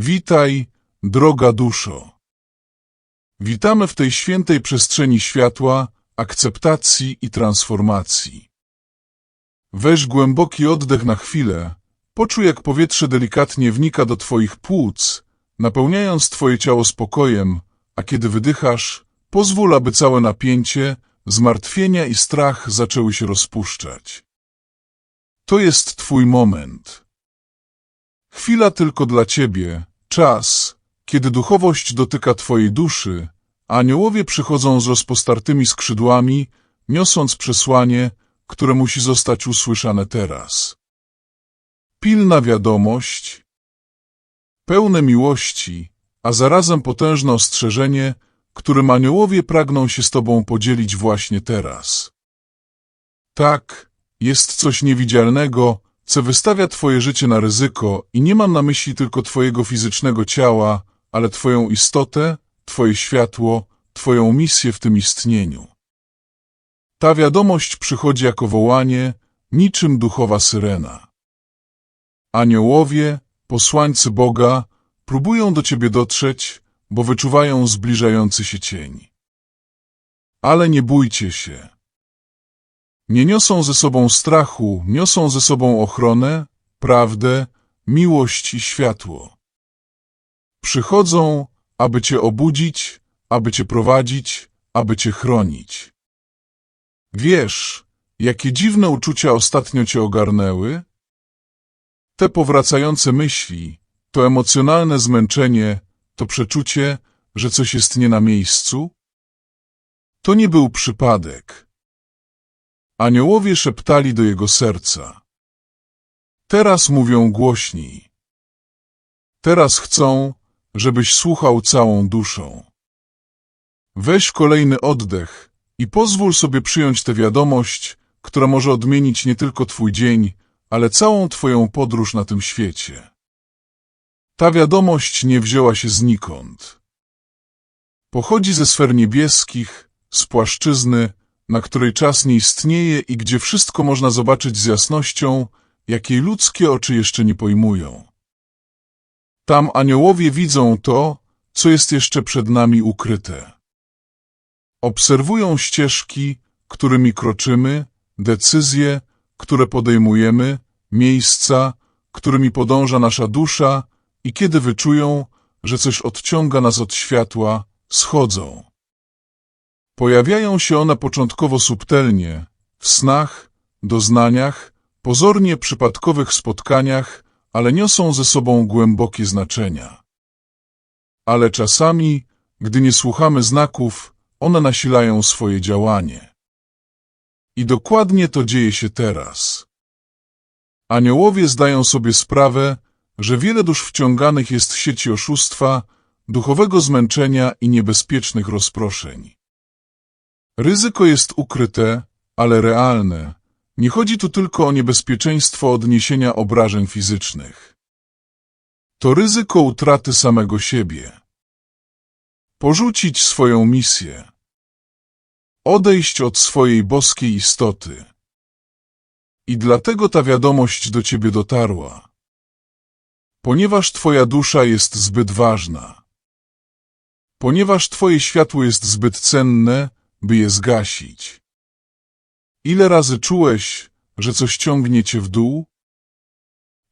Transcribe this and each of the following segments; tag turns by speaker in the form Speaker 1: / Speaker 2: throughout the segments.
Speaker 1: Witaj, droga duszo. Witamy w tej świętej przestrzeni światła, akceptacji i transformacji. Weź głęboki oddech na chwilę, poczuj jak powietrze delikatnie wnika do Twoich płuc, napełniając Twoje ciało spokojem, a kiedy wydychasz, pozwól, aby całe napięcie, zmartwienia i strach zaczęły się rozpuszczać. To jest Twój moment. Chwila tylko dla Ciebie, czas, kiedy duchowość dotyka Twojej duszy, aniołowie przychodzą z rozpostartymi skrzydłami, niosąc przesłanie, które musi zostać usłyszane teraz. Pilna wiadomość, pełne miłości, a zarazem potężne ostrzeżenie, którym aniołowie pragną się z Tobą podzielić właśnie teraz. Tak, jest coś niewidzialnego, co wystawia Twoje życie na ryzyko i nie mam na myśli tylko Twojego fizycznego ciała, ale Twoją istotę, Twoje światło, Twoją misję w tym istnieniu. Ta wiadomość przychodzi jako wołanie, niczym duchowa syrena. Aniołowie, posłańcy Boga, próbują do Ciebie dotrzeć, bo wyczuwają zbliżający się cień. Ale nie bójcie się. Nie niosą ze sobą strachu, niosą ze sobą ochronę, prawdę, miłość i światło. Przychodzą, aby Cię obudzić, aby Cię prowadzić, aby Cię chronić. Wiesz, jakie dziwne uczucia ostatnio Cię ogarnęły? Te powracające myśli, to emocjonalne zmęczenie, to przeczucie, że coś jest nie na miejscu? To nie był przypadek. Aniołowie szeptali do jego serca. Teraz mówią głośniej. Teraz chcą, żebyś słuchał całą duszą. Weź kolejny oddech i pozwól sobie przyjąć tę wiadomość, która może odmienić nie tylko twój dzień, ale całą twoją podróż na tym świecie. Ta wiadomość nie wzięła się znikąd. Pochodzi ze sfer niebieskich, z płaszczyzny, na której czas nie istnieje i gdzie wszystko można zobaczyć z jasnością, jakiej ludzkie oczy jeszcze nie pojmują. Tam aniołowie widzą to, co jest jeszcze przed nami ukryte. Obserwują ścieżki, którymi kroczymy, decyzje, które podejmujemy, miejsca, którymi podąża nasza dusza i kiedy wyczują, że coś odciąga nas od światła, schodzą. Pojawiają się one początkowo subtelnie, w snach, doznaniach, pozornie przypadkowych spotkaniach, ale niosą ze sobą głębokie znaczenia. Ale czasami, gdy nie słuchamy znaków, one nasilają swoje działanie. I dokładnie to dzieje się teraz. Aniołowie zdają sobie sprawę, że wiele dusz wciąganych jest w sieci oszustwa, duchowego zmęczenia i niebezpiecznych rozproszeń. Ryzyko jest ukryte, ale realne. Nie chodzi tu tylko o niebezpieczeństwo odniesienia obrażeń fizycznych. To ryzyko utraty samego siebie. Porzucić swoją misję. Odejść od swojej boskiej istoty. I dlatego ta wiadomość do ciebie dotarła. Ponieważ twoja dusza jest zbyt ważna. Ponieważ twoje światło jest zbyt cenne, by je zgasić. Ile razy czułeś, że coś ciągnie cię w dół?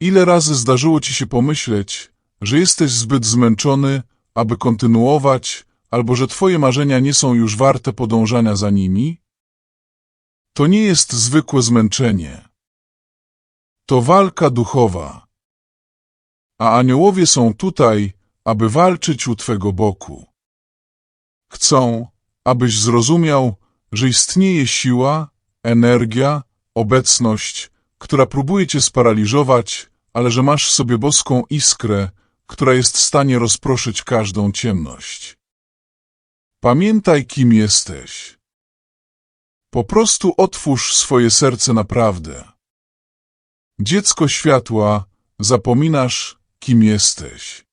Speaker 1: Ile razy zdarzyło ci się pomyśleć, że jesteś zbyt zmęczony, aby kontynuować, albo że twoje marzenia nie są już warte podążania za nimi? To nie jest zwykłe zmęczenie. To walka duchowa. A aniołowie są tutaj, aby walczyć u twego boku. Chcą, abyś zrozumiał, że istnieje siła, energia, obecność, która próbuje cię sparaliżować, ale że masz w sobie boską iskrę, która jest w stanie rozproszyć każdą ciemność. Pamiętaj, kim jesteś. Po prostu otwórz swoje serce naprawdę. Dziecko światła, zapominasz, kim jesteś.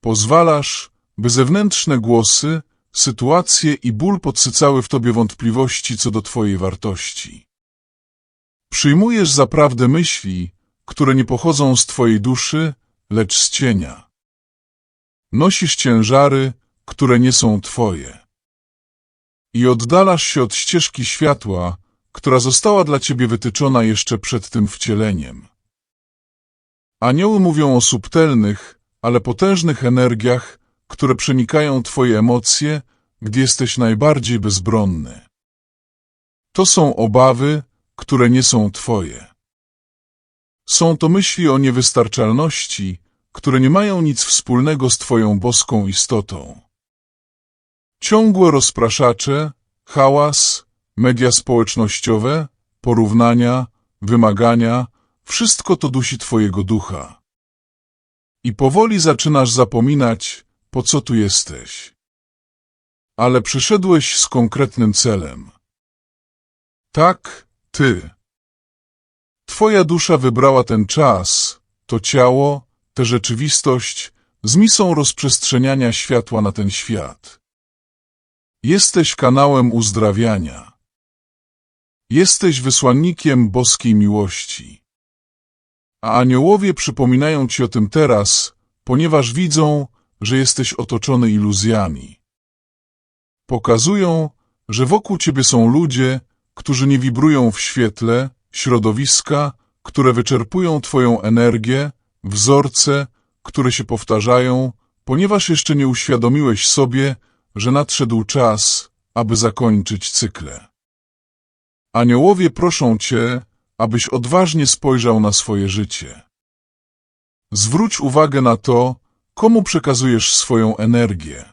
Speaker 1: Pozwalasz, by zewnętrzne głosy, sytuacje i ból podsycały w tobie wątpliwości co do twojej wartości. Przyjmujesz za prawdę myśli, które nie pochodzą z twojej duszy, lecz z cienia. Nosisz ciężary, które nie są twoje. I oddalasz się od ścieżki światła, która została dla ciebie wytyczona jeszcze przed tym wcieleniem. Anioły mówią o subtelnych, ale potężnych energiach, które przenikają twoje emocje, gdy jesteś najbardziej bezbronny. To są obawy, które nie są twoje. Są to myśli o niewystarczalności, które nie mają nic wspólnego z twoją boską istotą. Ciągłe rozpraszacze, hałas, media społecznościowe, porównania, wymagania, wszystko to dusi twojego ducha. I powoli zaczynasz zapominać, po co tu jesteś. Ale przyszedłeś z konkretnym celem. Tak, ty. Twoja dusza wybrała ten czas, to ciało, tę rzeczywistość, z misją rozprzestrzeniania światła na ten świat. Jesteś kanałem uzdrawiania. Jesteś wysłannikiem boskiej miłości. A aniołowie przypominają ci o tym teraz, ponieważ widzą, że jesteś otoczony iluzjami. Pokazują, że wokół ciebie są ludzie, którzy nie wibrują w świetle, środowiska, które wyczerpują twoją energię, wzorce, które się powtarzają, ponieważ jeszcze nie uświadomiłeś sobie, że nadszedł czas, aby zakończyć cykle. Aniołowie proszą cię, abyś odważnie spojrzał na swoje życie. Zwróć uwagę na to, komu przekazujesz swoją energię.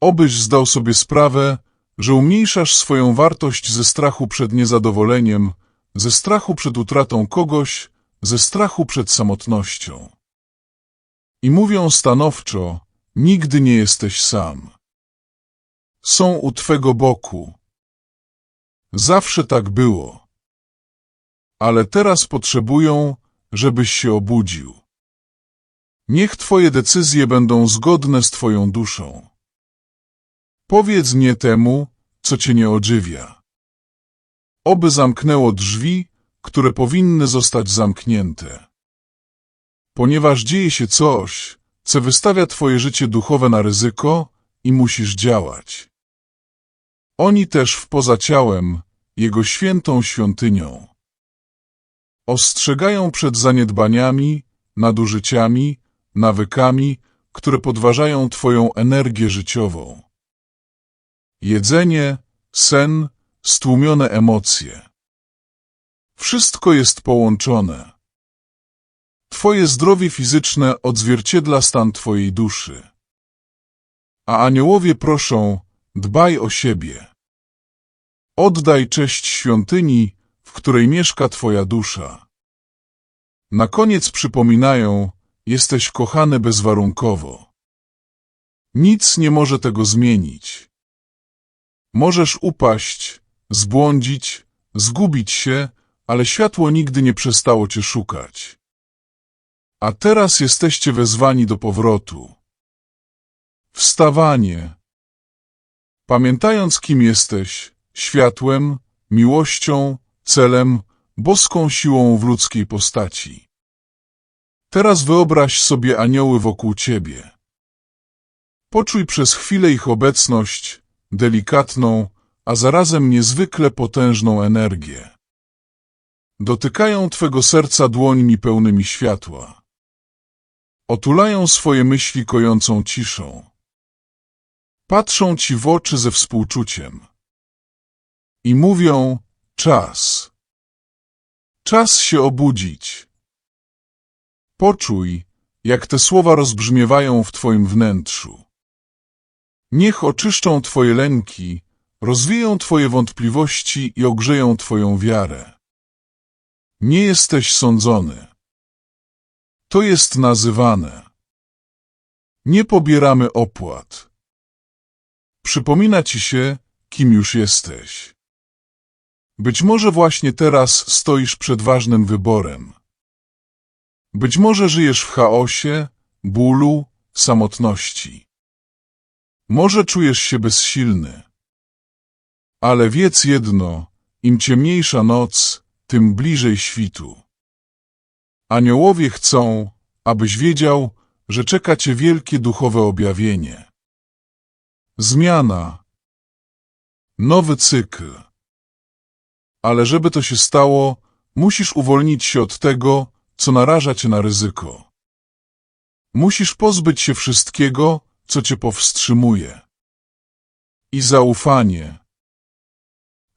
Speaker 1: Obyś zdał sobie sprawę, że umniejszasz swoją wartość ze strachu przed niezadowoleniem, ze strachu przed utratą kogoś, ze strachu przed samotnością. I mówią stanowczo, nigdy nie jesteś sam. Są u Twego boku. Zawsze tak było. Ale teraz potrzebują, żebyś się obudził. Niech Twoje decyzje będą zgodne z Twoją duszą. Powiedz nie temu, co Cię nie odżywia. Oby zamknęło drzwi, które powinny zostać zamknięte. Ponieważ dzieje się coś, co wystawia Twoje życie duchowe na ryzyko i musisz działać. Oni też w poza ciałem, Jego świętą świątynią. Ostrzegają przed zaniedbaniami, nadużyciami, nawykami, które podważają Twoją energię życiową. Jedzenie, sen, stłumione emocje. Wszystko jest połączone. Twoje zdrowie fizyczne odzwierciedla stan Twojej duszy. A aniołowie proszą, dbaj o siebie. Oddaj cześć świątyni, w której mieszka Twoja dusza. Na koniec przypominają, jesteś kochany bezwarunkowo. Nic nie może tego zmienić. Możesz upaść, zbłądzić, zgubić się, ale światło nigdy nie przestało cię szukać. A teraz jesteście wezwani do powrotu. Wstawanie. Pamiętając, kim jesteś, światłem, miłością, celem, boską siłą w ludzkiej postaci. Teraz wyobraź sobie anioły wokół ciebie. Poczuj przez chwilę ich obecność, delikatną, a zarazem niezwykle potężną energię. Dotykają twego serca dłońmi pełnymi światła. Otulają swoje myśli kojącą ciszą. Patrzą ci w oczy ze współczuciem. I mówią, czas. Czas się obudzić. Poczuj, jak te słowa rozbrzmiewają w twoim wnętrzu. Niech oczyszczą twoje lęki, rozwieją twoje wątpliwości i ogrzeją twoją wiarę. Nie jesteś sądzony. To jest nazywane. Nie pobieramy opłat. Przypomina ci się, kim już jesteś. Być może właśnie teraz stoisz przed ważnym wyborem. Być może żyjesz w chaosie, bólu, samotności. Może czujesz się bezsilny. Ale wiedz jedno, im ciemniejsza noc, tym bliżej świtu. Aniołowie chcą, abyś wiedział, że czeka cię wielkie duchowe objawienie. Zmiana. Nowy cykl. Ale żeby to się stało, musisz uwolnić się od tego, co naraża cię na ryzyko. Musisz pozbyć się wszystkiego, co cię powstrzymuje. I zaufanie.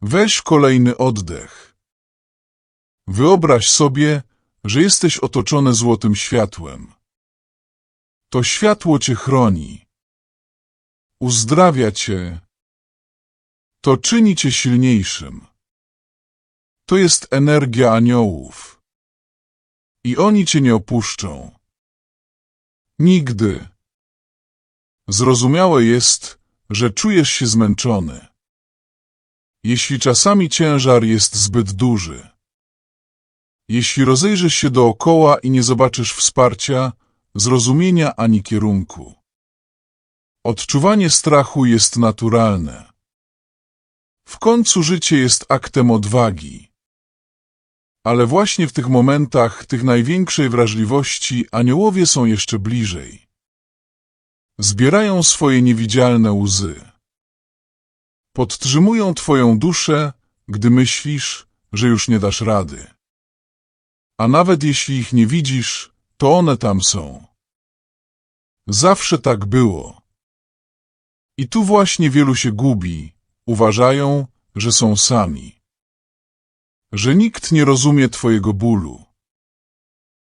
Speaker 1: Weź kolejny oddech. Wyobraź sobie, że jesteś otoczony złotym światłem. To światło cię chroni. Uzdrawia cię. To czyni cię silniejszym. To jest energia aniołów. I oni cię nie opuszczą. Nigdy. Zrozumiałe jest, że czujesz się zmęczony. Jeśli czasami ciężar jest zbyt duży. Jeśli rozejrzysz się dookoła i nie zobaczysz wsparcia, zrozumienia ani kierunku. Odczuwanie strachu jest naturalne. W końcu życie jest aktem odwagi. Ale właśnie w tych momentach, tych największej wrażliwości, aniołowie są jeszcze bliżej. Zbierają swoje niewidzialne łzy. Podtrzymują twoją duszę, gdy myślisz, że już nie dasz rady. A nawet jeśli ich nie widzisz, to one tam są. Zawsze tak było. I tu właśnie wielu się gubi, uważają, że są sami. Że nikt nie rozumie twojego bólu.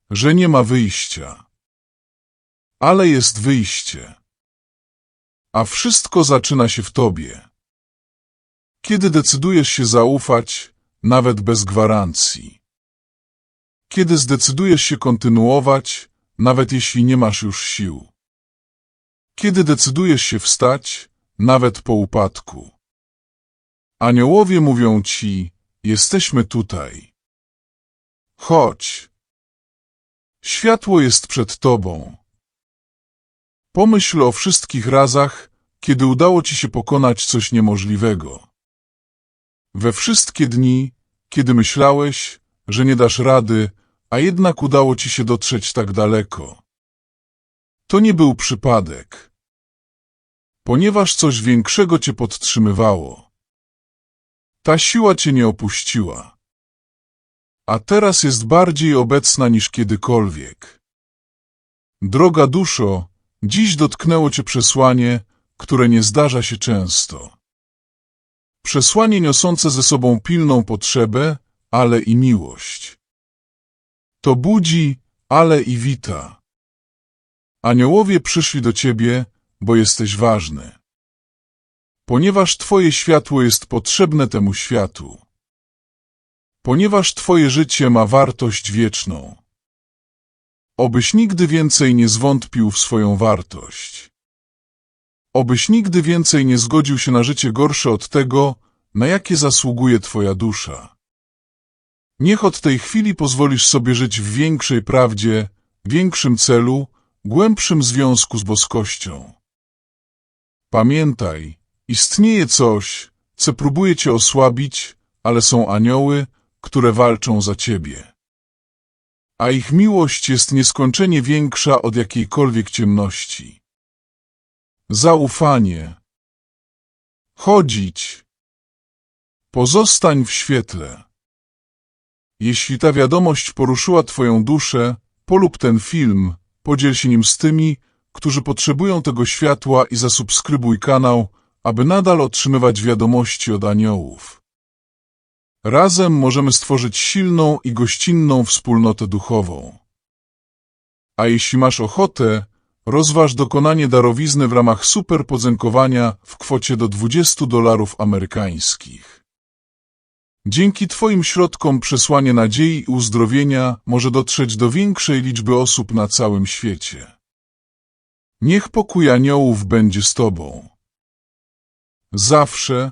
Speaker 1: Że nie ma wyjścia. Ale jest wyjście. A wszystko zaczyna się w tobie. Kiedy decydujesz się zaufać, nawet bez gwarancji. Kiedy zdecydujesz się kontynuować, nawet jeśli nie masz już sił. Kiedy decydujesz się wstać, nawet po upadku. Aniołowie mówią ci, jesteśmy tutaj. Chodź. Światło jest przed tobą. Pomyśl o wszystkich razach, kiedy udało ci się pokonać coś niemożliwego. We wszystkie dni, kiedy myślałeś, że nie dasz rady, a jednak udało ci się dotrzeć tak daleko. To nie był przypadek. Ponieważ coś większego cię podtrzymywało. Ta siła cię nie opuściła. A teraz jest bardziej obecna niż kiedykolwiek. Droga duszo, dziś dotknęło cię przesłanie, które nie zdarza się często. Przesłanie niosące ze sobą pilną potrzebę, ale i miłość. To budzi, ale i wita. Aniołowie przyszli do ciebie, bo jesteś ważny. Ponieważ twoje światło jest potrzebne temu światu. Ponieważ twoje życie ma wartość wieczną. Obyś nigdy więcej nie zwątpił w swoją wartość. Obyś nigdy więcej nie zgodził się na życie gorsze od tego, na jakie zasługuje twoja dusza. Niech od tej chwili pozwolisz sobie żyć w większej prawdzie, większym celu, głębszym związku z boskością. Pamiętaj, istnieje coś, co próbuje cię osłabić, ale są anioły, które walczą za ciebie. A ich miłość jest nieskończenie większa od jakiejkolwiek ciemności. Zaufanie. Chodzić. Pozostań w świetle. Jeśli ta wiadomość poruszyła Twoją duszę, polub ten film, podziel się nim z tymi, którzy potrzebują tego światła i zasubskrybuj kanał, aby nadal otrzymywać wiadomości od aniołów. Razem możemy stworzyć silną i gościnną wspólnotę duchową. A jeśli masz ochotę, rozważ dokonanie darowizny w ramach super podziękowania w kwocie do 20 dolarów amerykańskich. Dzięki Twoim środkom przesłanie nadziei i uzdrowienia może dotrzeć do większej liczby osób na całym świecie. Niech pokój aniołów będzie z Tobą. Zawsze